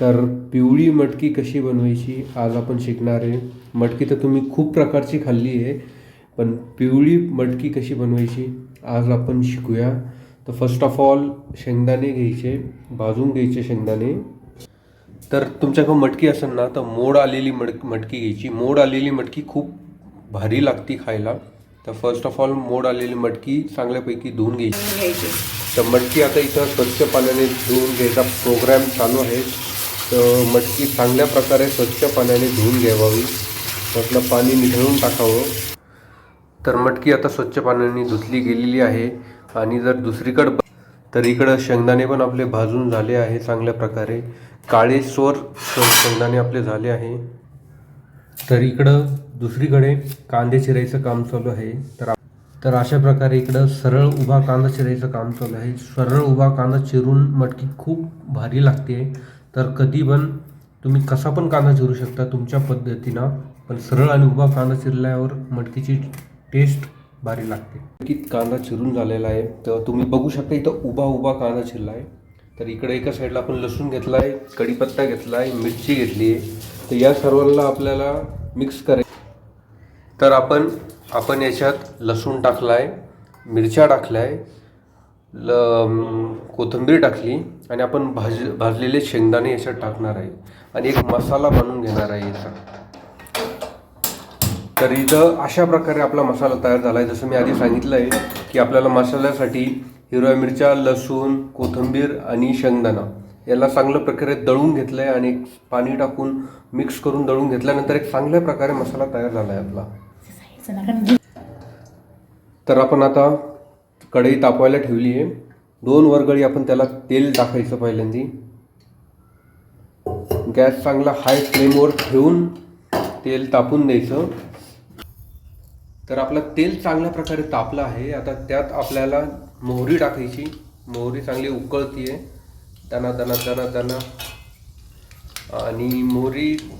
तर पिवळी मटकी कशी बनवायची आज आपण शिकणार आहे. मटकी तर तुम्ही खूप प्रकारची खाल्ली आहे पण पिवळी मटकी कशी बनवायची आज आपण शिकूया. तर फर्स्ट ऑफ ऑल शेंगदाणे घ्यायचे भाजून घ्यायचे शेंगदाणे. तर तुमच्याकडं मटकी असेल ना तर मोड आलेली मट मटकी घ्यायची. मोड आलेली मटकी खूप भारी लागती खायला. तर फर्स्ट ऑफ ऑल मोड आलेली मटकी चांगल्यापैकी धुवून घ्यायची. घ्यायचे. तर मटकी आता इथं स्वच्छ पाण्याने धुवून घ्यायचा प्रोग्राम चालू आहे. तर मटकी चांगल्या प्रकारे स्वच्छ पाण्याने धुवून घ्यावावी. त्यातलं पाणी निघळून टाकावं. तर मटकी आता स्वच्छ पाण्याने धुतली गेलेली आहे आणि जर दुसरीकडं तर इकडं शेंगदाणे पण आपले भाजून झाले आहे चांगल्या प्रकारे. काळे स्वर शेंगदाणे आपले झाले आहे. तर इकडं दुसरीकडे कांदे चिरायचं काम चालू आहे. तर तर अशा प्रकारे इकडं सरळ उभा कांदा चिरायचं काम चालू आहे. सरळ उभा कांदा चिरून मटकी खूप भारी लागते. तर कधी पण तुम्ही कसा पण कांदा चिरू शकता तुमच्या पद्धतीनं पण सरळ आणि उभा कांदा चिरल्यावर मटकीची टेस्ट भारी लागते. की कांदा चिरून झालेला आहे तर तुम्ही बघू शकता इथं उभा उभा कांदा चिरला आहे तर इकडे एका साईडला आपण लसूण घेतला आहे कढीपत्ता घेतला आहे मिरची घेतली आहे. तर या सर्वांना आपल्याला मिक्स करायचं तर आपण आपण याच्यात लसूण टाकला आहे मिरच्या टाकल्या आहे ल कोथिंबीर टाकली आणि आपण भाज भाजलेले शेंगदाणे याच्यात टाकणार आहे. आणि एक मसाला बनवून घेणार आहे याचा तर इथं अशा प्रकारे आपला मसाला तयार झाला आहे जसं मी आधी सांगितलं आहे की आपल्याला मसाल्यासाठी हिरव्या मिरच्या लसूण कोथिंबीर आणि शेंगदाणा याला चांगल्या प्रकारे दळून घेतलं आहे आणि पाणी टाकून मिक्स करून दळून घेतल्यानंतर एक चांगल्या प्रकारे मसाला तयार झाला आहे आपला. तर आपण आता कढई तापवायला ठेवली आहे दोन वरगळी आपण त्याला तेल टाकायचं पहिल्यांदी. गॅस चांगला हाय फ्लेमवर ठेवून तेल तापून द्यायचं. तर आपलं तेल चांगल्या प्रकारे तापलं आहे. आता त्यात आपल्याला मोहरी टाकायची. मोहरी चांगली उकळतीये. दना दना दना दना. आणि मोहरी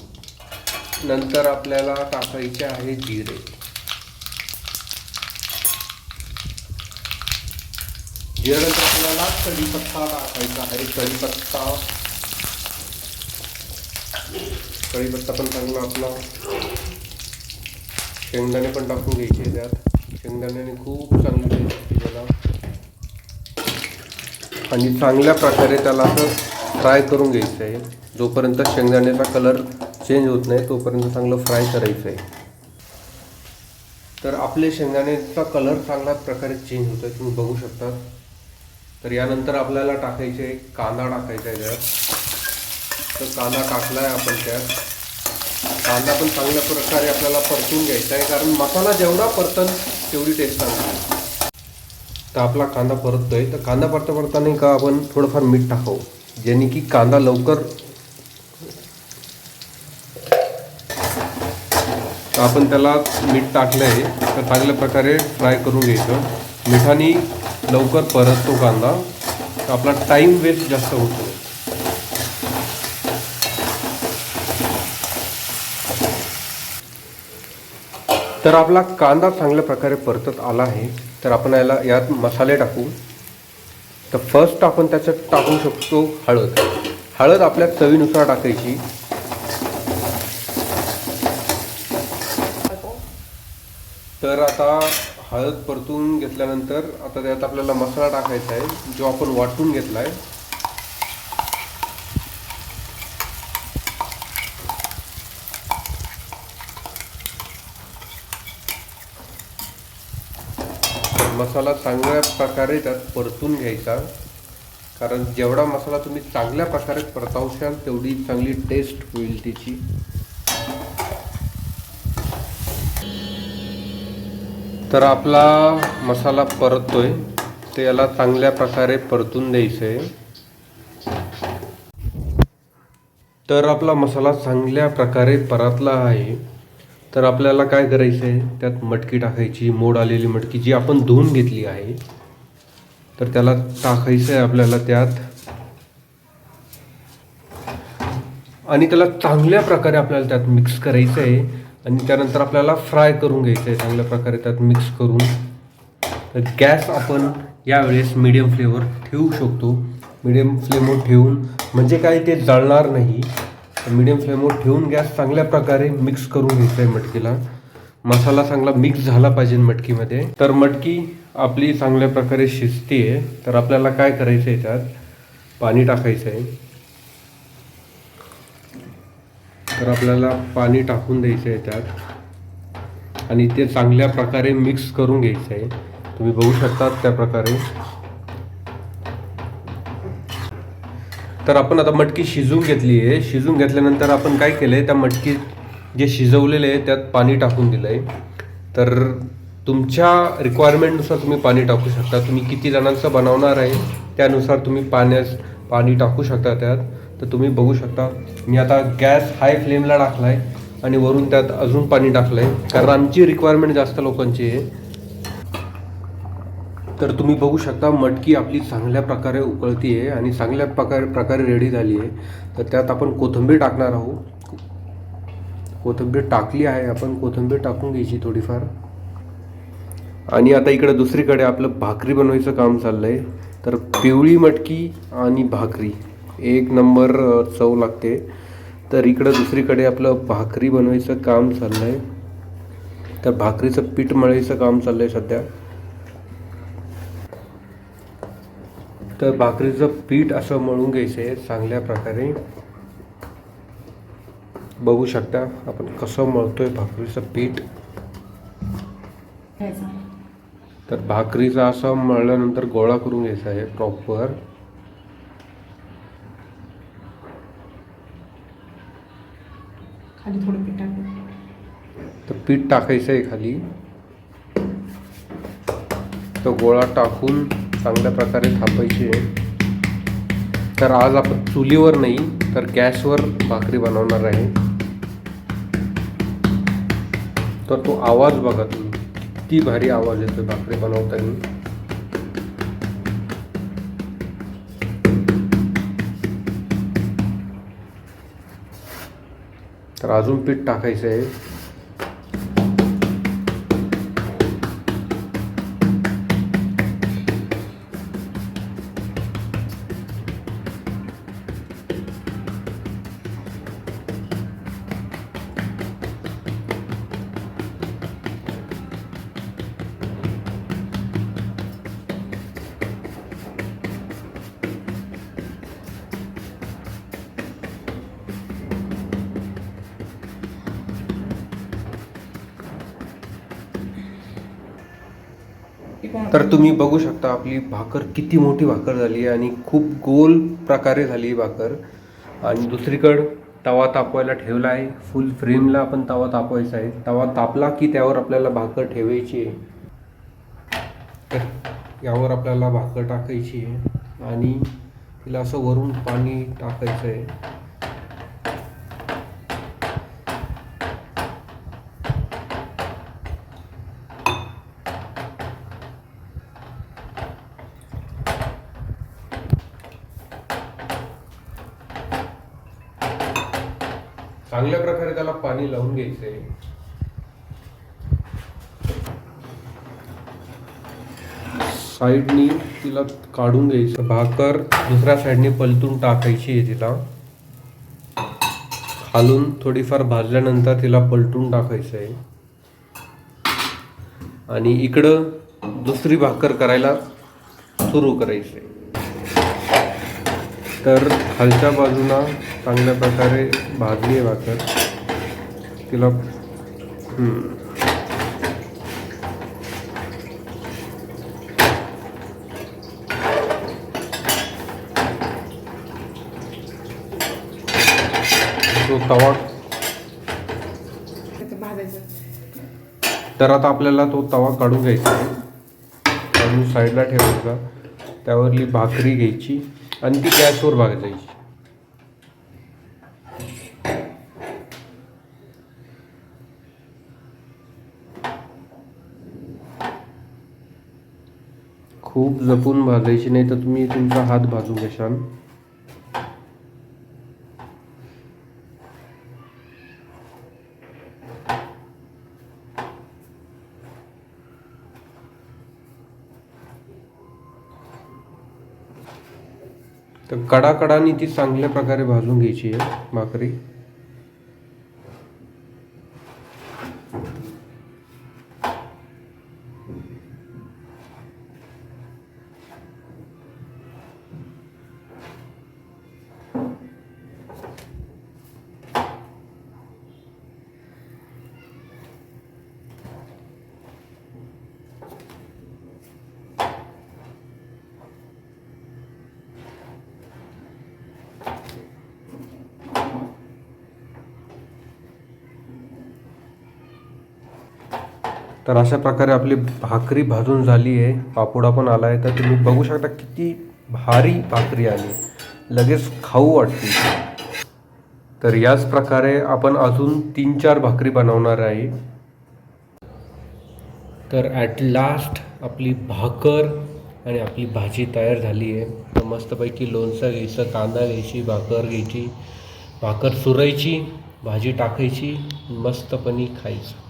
नंतर आपल्याला टाकायचे आहे जिरे. जिऱ्यानंतर आपल्याला कढीपत्ता टाकायचा आहे. कढीपत्ता. कढीपत्ता पण चांगला आपला. शेंगदाणे पण टाकून घ्यायचे त्यात. शेंगदाण्याने खूप चांगली त्याला आणि चांगल्या प्रकारे त्याला असं फ्राय करून घ्यायचं आहे. जोपर्यंत शेंगदाण्याचा कलर चेंज होत नाही तोपर्यंत चांगलं फ्राय करायचं आहे. तर आपले शेंगदाण्याचा कलर चांगल्या प्रकारे चेंज होतो आहे तुम्ही बघू शकता. तर यानंतर आपल्याला टाकायचे कांदा टाकायचा आहे त्यात. तर कांदा टाकला आहे आपण त्यात. कांदा पण चांगल्या प्रकारे आपल्याला परतून घ्यायचा आहे कारण मसाला जेवढा परतन तेवढी टेस्ट चांगली तर आपला कांदा परततोय. तर कांदा परता परताना का आपण थोडंफार मीठ टाकावं ज्याने की कांदा लवकर आपण त्याला मीठ टाकलं आहे तर चांगल्या प्रकारे फ्राय करून घ्यायचं. मिठाने लवकर परततो कांदा. तर आपला टाईम वेस्ट जास्त होतो. तर आपला कांदा चांगल्या प्रकारे परतत आला आहे. तर आपण याला यात मसाले टाकू. तर फर्स्ट आपण त्याच्यात टाकू शकतो हळद. हळद आपल्या चवीनुसार टाकायची. तर आता हळद परतून घेतल्यानंतर आता त्यात आपल्याला मसाला टाकायचा आहे जो आपण वाटून घेतला आहे मसाला चांगल्या प्रकारे त्यात परतून घ्यायचा कारण जेवढा मसाला तुम्ही चांगल्या प्रकारे परतावशाल तेवढी चांगली टेस्ट होईल त्याची तर आपला मसाला परततोय. ते याला चांगल्या प्रकारे परतून द्यायचं आहे तर आपला मसाला चांगल्या प्रकारे परतला आहे. तर आपल्याला काय करायचं आहे त्यात मटकी टाकायची मोड आलेली मटकी जी आपण धुवून घेतली आहे. तर त्याला टाकायचं आहे आपल्याला त्यात. आणि त्याला चांगल्या प्रकारे आपल्याला त्यात मिक्स करायचं आहे आणि त्यानंतर आपल्याला फ्राय करून घ्यायचं आहे चांगल्या प्रकारे त्यात मिक्स करून. तर गॅस आपण यावेळेस मीडियम फ्लेवर ठेवू शकतो. मिडियम फ्लेमवर ठेवून म्हणजे काय ते जळणार नाही. मिडियम फ्लेमवर ठेवून गॅस चांगल्या प्रकारे मिक्स करून घ्यायचा आहे मटकीला. मसाला चांगला मिक्स झाला पाहिजे मटकीमध्ये. तर मटकी आपली चांगल्या प्रकारे शिजते आहे तर आपल्याला काय करायचं आहे त्यात? पाणी टाकायचं आहे तर आपल्याला पाणी टाकून द्यायचं आहे त्यात. आणि ते चांगल्या प्रकारे मिक्स करून घ्यायचं आहे. तुम्ही बघू शकता त्या प्रकारे. तर आपण आता मटकी शिजवून घेतली आहे. शिजवून घेतल्यानंतर आपण काय केलं आहे त्या मटकी जे शिजवलेले आहे त्यात पाणी टाकून दिलं आहे तर तुमच्या रिक्वायरमेंटनुसार तुम्ही पाणी टाकू शकता. तुम्ही किती जणांचं बनवणार आहे त्यानुसार तुम्ही पाण्यास पाणी टाकू शकता त्यात. तर तुम्ही बघू शकता. मी आता गॅस हाय फ्लेमला टाकला आहे आणि वरून त्यात अजून पाणी टाकलं आहे कारण आमची रिक्वायरमेंट जास्त लोकांची आहे. तर तुम्ही बघू शकता मटकी आपली चांगल्या प्रकारे उकळती आहे आणि चांगल्या प्रकारे प्रकारे रेडी झाली आहे तर त्यात आपण कोथिंबीर टाकणार आहोत. कोथिंबीर टाकली आहे आपण. कोथिंबीर टाकून घ्यायची थोडीफार. आणि आता इकडे दुसरीकडे आपलं भाकरी बनवायचं काम चाललं आहे तर पिवळी मटकी आणि भाकरी. एक नंबर चव लागते. तर इकडं दुसरीकडे आपलं भाकरी बनवायचं काम चाललं आहे तर भाकरीचं पीठ मळायचं काम चाललं आहे सध्या. तर भाकरीचं पीठ असं मळून घ्यायचं आहे चांगल्या प्रकारे. बघू शकता आपण कसं मळतोय भाकरीचं पीठ. तर भाकरीचं असं मळल्यानंतर गोळा करून घ्यायचा आहे प्रॉपर खाली थोडं पीठ टाकून तर पीठ टाकायचं आहे खाली. तो गोळा टाकून चांगल्या प्रकारे थापायची आहे. तर आज आपण चुलीवर नाही तर गॅसवर भाकरी बनवणार आहे. तर तो आवाज बघा तुम्ही. किती भारी आवाज येतो भाकरी बनवताना. तर अजून पीठ टाकायचं आहे. तर तुम्ही बघू शकता आपली भाकर किती मोठी भाकर झाली आहे आणि खूप गोल प्रकारे झाली ही भाकर. आणि दुसरीकडं तवा तापवायला ठेवला आहे. फुल फ्रेमला आपण तवा तापवायचा आहे. तवा तापला की त्यावर आपल्याला भाकर ठेवायची आहे. तर यावर आपल्याला भाकर टाकायची आहे. आणि तिला असं वरून पाणी टाकायचं आहे. चांगल्या प्रकारे त्याला पाणी लावून घ्यायचंय. साईडनी तिला काढून घ्यायचं. भाकर दुसऱ्या साईडने पलटून टाकायची आहे तिला. खालून थोडीफार भाजल्यानंतर तिला पलटून टाकायचं आहे. आणि इकडं दुसरी भाकर करायला सुरू करायचं आहे तर खालच्या बाजूला चांगल्या प्रकारे भाजली आहे भाकर तिला तो तवा तर आता आपल्याला तो तवा काढून घ्यायचा काढून साईडला ठेवायचा. त्यावरली भाकरी घ्यायची. आणि ती गॅसवर भाजायची खूप जपून भाजायची नाही तर तुम्ही तुमचा हात भाजून घेशाल तर कडाकडानी ती चांगल्या प्रकारे भाजून घ्यायची आहे भाकरी. तर अशा प्रकारे आपली भाकरी भाजून झाली आहे पापोडा पण आला आहे तर तुम्ही बघू शकता किती भारी भाकरी आली. लगेच खाऊ वाटते. तर याच प्रकारे आपण अजून तीन चार भाकरी बनवणार आहे. तर ॲट लास्ट आपली भाकर आणि आपली भाजी तयार झाली आहे तर मस्तपैकी लोणचं घ्यायचं कांदा घ्यायची भाकर घ्यायची भाकर सुरायची भाजी टाकायची मस्तपणी खायचं.